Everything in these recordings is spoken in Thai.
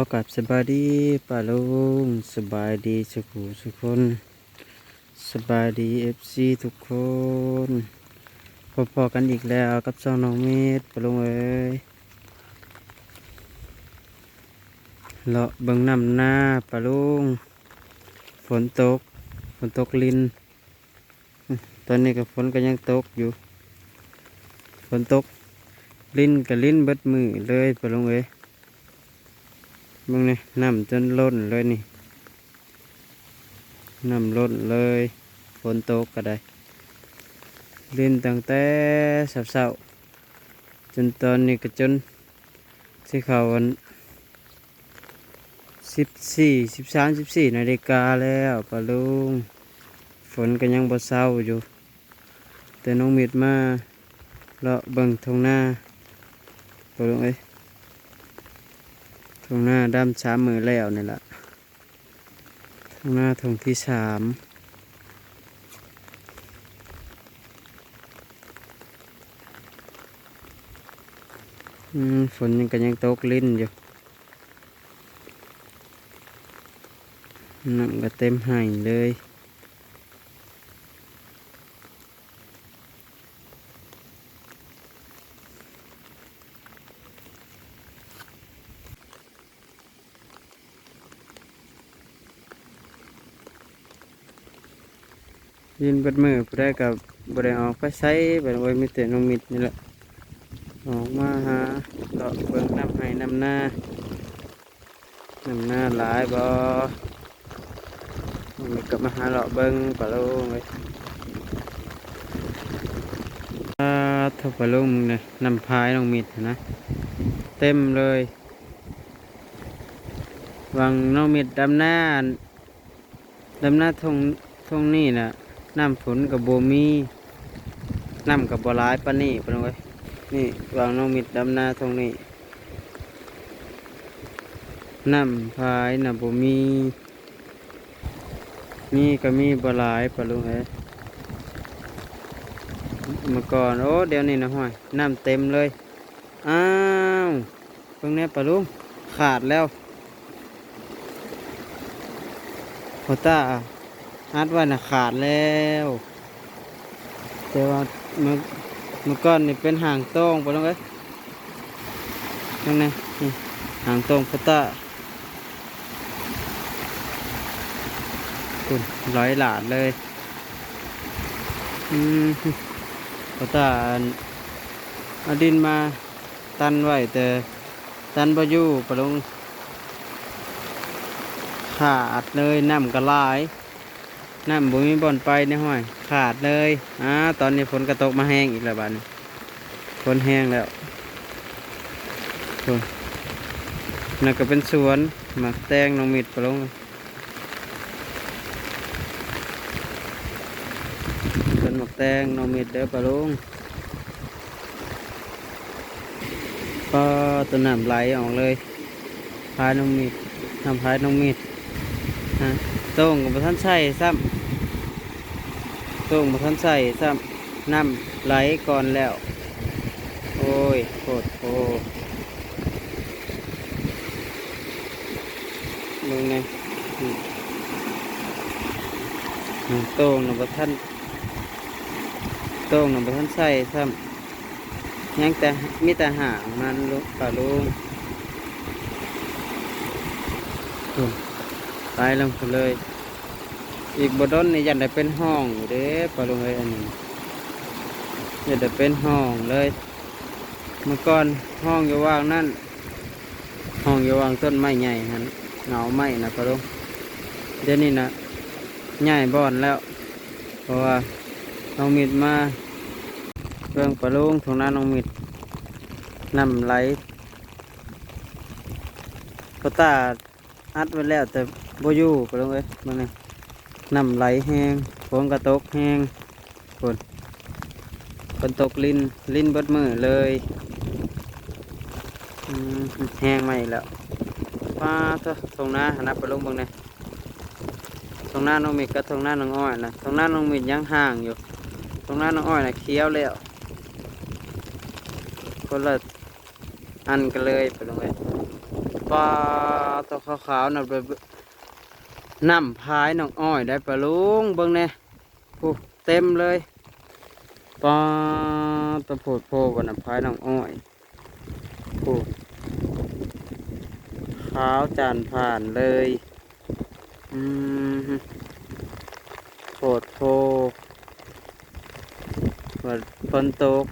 อกับสบายดีป่าลุงสบายดีสุขุสุกคนสบายดีเอฟซีทุกคนพบพอกันอีกแล้วกับซองน้องเมธป่าลุงเอ้ยเลาะเบิ่งน้ำหน้าป่าลุงฝนตกฝนตกลิน ตอนนี้ก็ฝนก็ยังตกอยู่ ฝนตกลินกับลินเบิดมือเลยป่าลุงเอ้ย มึงนี่น้ำจนล้นเลยนี่น้ำล้นเลยฝนตกก็ได้เล่นตั้งแต่เช้าๆจนตอนนี้ก็จนสิเขาวันสิบสี่สิบสามสิบสี่นาฬิกาแล้วปะลุงฝนก็ยังบ่เศร้าอยู่ แต่น้องมิดมาเลาะเบิ่งทงหน้าปะลุงเอ้ย ทงหน้าด้ามช้ามือแล้วนี่แหละทงหน้าทงที่สามฝนยังกันยังตกลิ้นอยู่น้ำก็เต็มหายเลย ยินเบิดมือผู้ได้กับบได้ออกไปใช้บัดไว้มีแต่น้องมิดนี่แหละออกมาหาเลาะเบิ่งน้ำให้น้ำหน้าน้ำหน้าหลายบ่น้องมิดก็มาหาเลาะเบิ่งปลาโลงเลยอ่าถ้าปลาโลงมึงเนี่ยน้ำพายน้องมิดนะเต็มเลย วังน้องมิดดำหน้าดำหน้าทงทงนี่น่ะ น้ำฝนกับโบมีน้ำกับบลายปานี่ปะน้องเอ้นี่วางน้องมิดดำนาตรงนี้น้ำพายน่ะโบมีมีก็มีบลายปะลุงเอ้เมื่อก่อนโอ้เดี๋ยวนี้นะห้อยน้ำเต็มเลยอ้าวเพิ่งเนี้ยปะลุงขาดแล้วโคต้า อัดไว้นะขาดแล้ว แต่ว่ามื่อเมื่อก่อนนี่เป็นห่างโต้งไปแล้วไงนั่นไงนี่ห่างโต้งพุตตาคุณร้อยหลาดเลยอืมพุตตาเอาดินมาตันไว้แต่ตันบอยู่ไปลงขาดเลยน้ำกระลาย น้ำบ่มีบ่อนไปในห้อย ขาดเลยอ่าตอนนี้ฝนกระตกมาแห้งอีกแล้วบ้านนี้ฝนแห้งแล้วนั่นก็เป็นสวนหมักแตงน้องมิดปลงเป็นหมักแตงน้องมิดเด้อปลงก็ตัวน้ำไหลออกเลยพายน้องมิดทำพายน้องมิด ฮะโต้งกับท่านใส่ซ้ำโต้งกับท่านใส่ซ้ำน้ำไหลก่อนแล้ว โอ้ยโคตรโอ้มึงไงอืมอืมโต้งกับท่านโต้งกับท่านใส่ซ้ำยังแต่มีแต่ห่างมันลุกป่าลุงอืม ไปลงเลย อีกบดอนนี่ยันได้เป็นห้องอยู่เด้ปลาลงเลยอันนี้ยันได้เป็นห้องเลย เมื่อก่อนห้องอยู่ว่างนั่นห้องอยู่ว่างต้นไม้ใหญ่ฮันเหงาไม้นะปลาลงเดี๋ยวนี้นะใหญ่บอนแล้วเพราะว่าน้องมิดมาเรื่องปลาลงทางนั้นน้องมิดนำไหลพตาอัดไว้แล้วแต่ บอยู่ไปลงเอ้ยมันนี่น้ำไหลแห้งฝนกระตกแห้งฝนฝนตกลิ้นลิ้นเบิดมือเลยแห้งมาอีกแล้วป้าเถอะตรงหน้าหันหน้าไปลงบางเนี่ยตรงหน้าน้องมิดกับตรงหน้าน้องอ้อยนะตรงหน้าน้องมิดยังห่างอยู่ ตรงหน้าน้องอ้อยนะเคี้ยวแล้วคนละอันกันเลยไปลงเอ้ยปลาตัวขาวๆนะ น้ำพายน้องอ้อยได้ปลาลุงเบิ่งแน่ผู้เต็มเลยปลาตัวโพดโพวันน้ำพายน้องอ้อยผู้ขาวจานผ่านเลยอืมโพดโพว่าฝนตก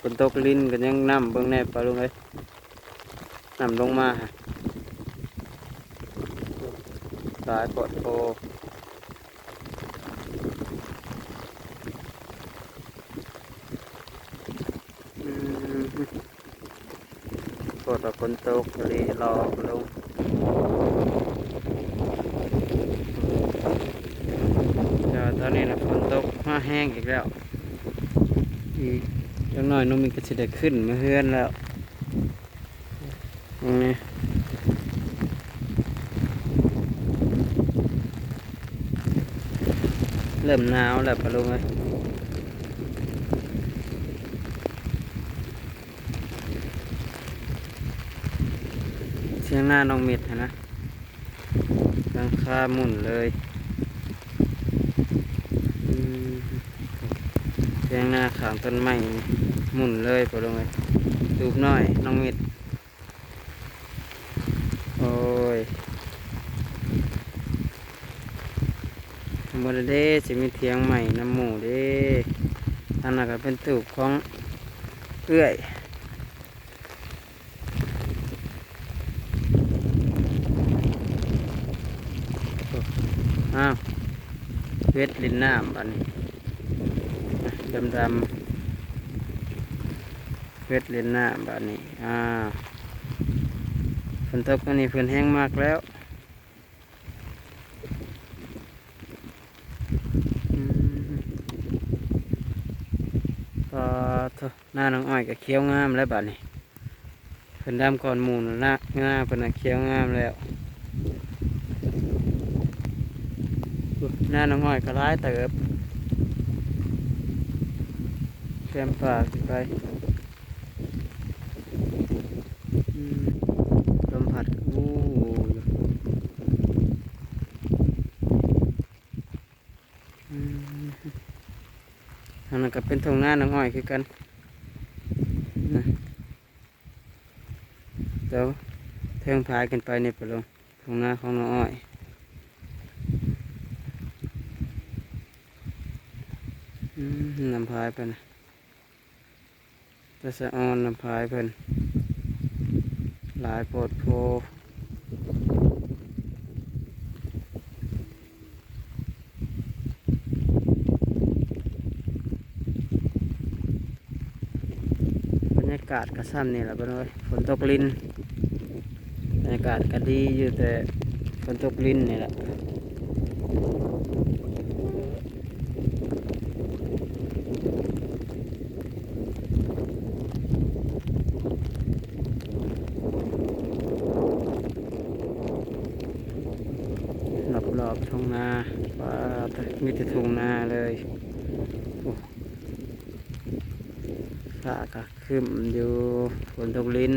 ฝนตกลิ้นกันยังน้ำเบิ่งแน่ปลาลุงเอ้ยน้ำลงมาฮะ สายปลดโพปลดกับคนตกเลยรอลงเดี๋ยวตอนนี้นะฝนตกมาแห้งอีกแล้ว อีกจังหน่อยน้องมีก็จะได้ขึ้นมาเฮือนแล้วตรงนี้ เริ่มหนาวแล้วปะลุงเอ้ยเสียงหน้าน้องเม็ดนะหลังคาหมุนเลยเสียงหน้าขางต้นไม้หมุนเลยปะลุงเอ้ยดูบหน่อยน้องเม็ดโอ้ย บริเดจะมีเทียงใหม่น้ำหมูเด้ทางนั้นก็เป็นตูบของเอื้อยอ้าวเวทลินน้ำบันนี้ดำดำเวทลินน้ำบันนี้อ่าฝนตกอันนี้ฝนแห้งมากแล้ว อืมพอเถอะ หน้าน้องอ้อยก็เคี้ยวงามแล้วบัดนี้เพิ่นดำก่อนหมูนหน้าหน้าเพิ่นเคี้ยวงามแล้วหน้าน้องอ้อยก็ร้ายเติบเต็มปากไปลมพัดอู้อยู่อืมอันนั้นก็เป็นทงหน้าน้องอ้อยคือกันนะ เดี๋ยวเทิงพายกันไปในี่ไปลงทงหน้าของน้องอ้อยนำพายไปนะตะสะออนนำพายเพิ่นหลายโปรดโพบรรยากาศก็ซ้ำนี่แหละเพื่อนเอ้ยฝนตกลิน รยากาศก็ดีอยู่แต่ฝนตกลินนี่แหละรอบรอบๆทุ่งนาว่าแต่มีแต่ทุ่งนาเลยอ้ฟ้าก็ครึ้มอยู่ฝนตกลิน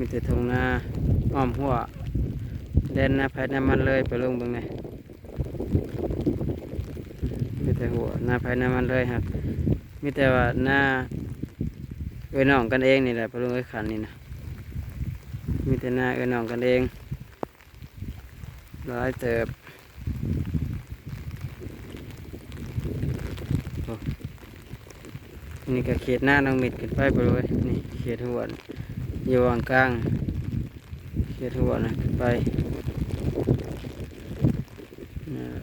มีแต่ทงนาอ้อมหัวเด่นน้าภายในมันเลยไปลงเบิ่งไงมีแต่หัวหน้าภายในมันเลยครับมีแต่ว่าหน้าเอ้ยน้องกันเองนี่แหละไปลงไอ้ขันนี่นะมีแต่หน้าเอ้ยน้องกันเองร้ายเติบนี่ก็เขตหน้าน้องมิดขึ้นไปไปเลยนี่เขตหัวน อยู่วางกลางเขตหัวนะขึ้นไปนี่แหละ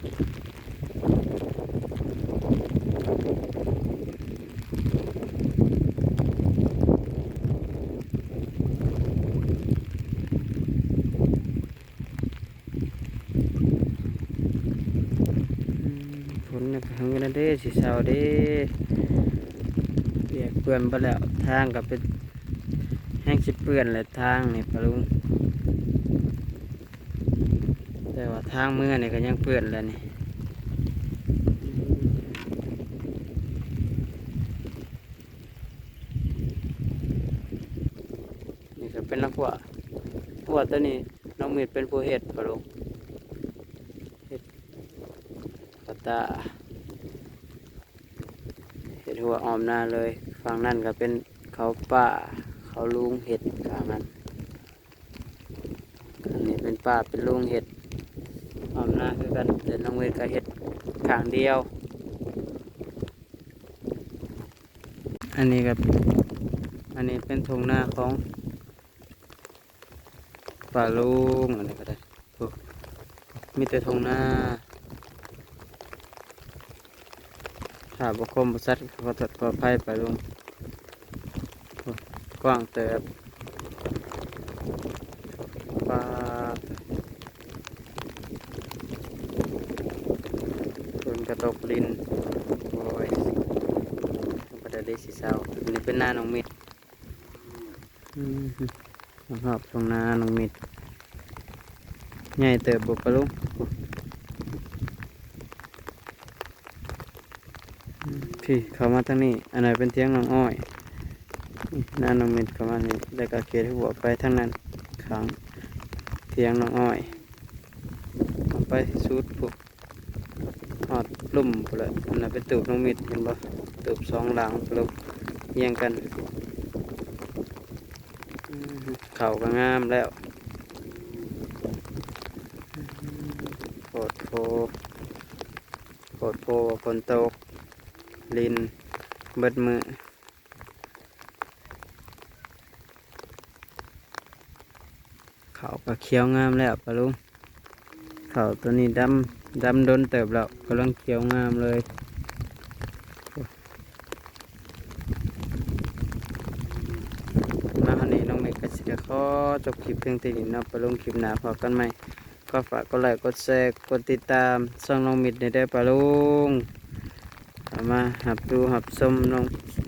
อืมฝนเนี่ยก็หึงกันเด้สิเศร้าเด้เปียกเปื้อนไปแล้วทางก็เป็นแห้ง สิเปื้อนเลยทางนี่ปลุงแต่ว่าทางเมื่อนี่ก็ยังเปื้อนแล้วนี่ก็เป็นนักหัวหัวตัวนี้น้องมีดเป็นผู้เฮ็ดปลุงเฮ็ดกระตาเฮ็ดหัวออมหน้าเลยฝั่งนั้นก็เป็นเขาป่า เขาลุงเฮ็ดฝั่งนั้นอันนี้เป็นป่าเป็นลุงเฮ็ดออมหน้าคือกันแต่น้องมีดก็เฮ็ดข้างเดียว อันนี้ก็อันนี้เป็นทงหน้าของป่าลุงอันนี้ก็ได้โอ้มีแต่ทงหน้าถ้าบกคมบสัตว์ขอตัดขอภัยป่าลุง ว้างเติบปลาฝนกระตกลินโอ้ยก็ได้สีเศร้าอันนี้เป็นหน้าน้องมิดอืมน้องหอบตรงหน้าน้องมิดใหญ่เติบบุปะลุงอืมพี่เขามาทางนี้ อันไหนเป็นเทียงน้องอ้อย หน้าน้องมิดเข้ามานี่แล้วก็เกลียหัวไปทางนั้นขางเทียงน้องอ้อยเอาไปสูดปุ๊บหอดลุ่มไปเลยอันนั้นเป็นตูบน้องมิดเห็นบ่ตูบสองหลังปลุกเยียงกันเข่าก็งามแล้วโคตรโพโคตรโพฝนตก ลินเบิดมือ เขาก็เขียวงามแล้วปะลุงเขาตัวนี้ดำดำโดนเติบแล้วกำลังเขียวงามเลยมาวันนี้น้องเมฆก็จะขอจบคลิปเพียงเท่านี้นาะไปลงคลิปหน้าพอกันไหมก็ฝากกดไลค์กดแชร์กดติดตามช่องน้องมิดในได้อปะลุงเอามาหับดูหับชมน้อง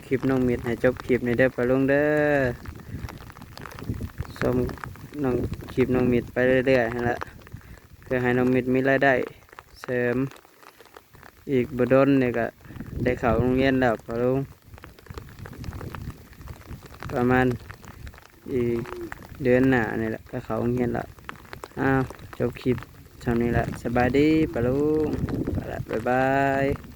คลิปน้องมิดให้จบคลิปในได้อปะลุงเด้อชม น้องคลิปน้องมิดไปเรื่อยๆนั่นแหละเพื่อให้น้องมิดมีรายได้เสริมอีกบดนเนี่ยก็ได้เข้าโรงเรียนแล้วปะลุงประมาณอีกเดือนหน้านี่แหละก็เขาโรงเงียนละอ้าวจบคลิปเท่านี้แหละสบายดีปะลุงไปละบ๊ายบาย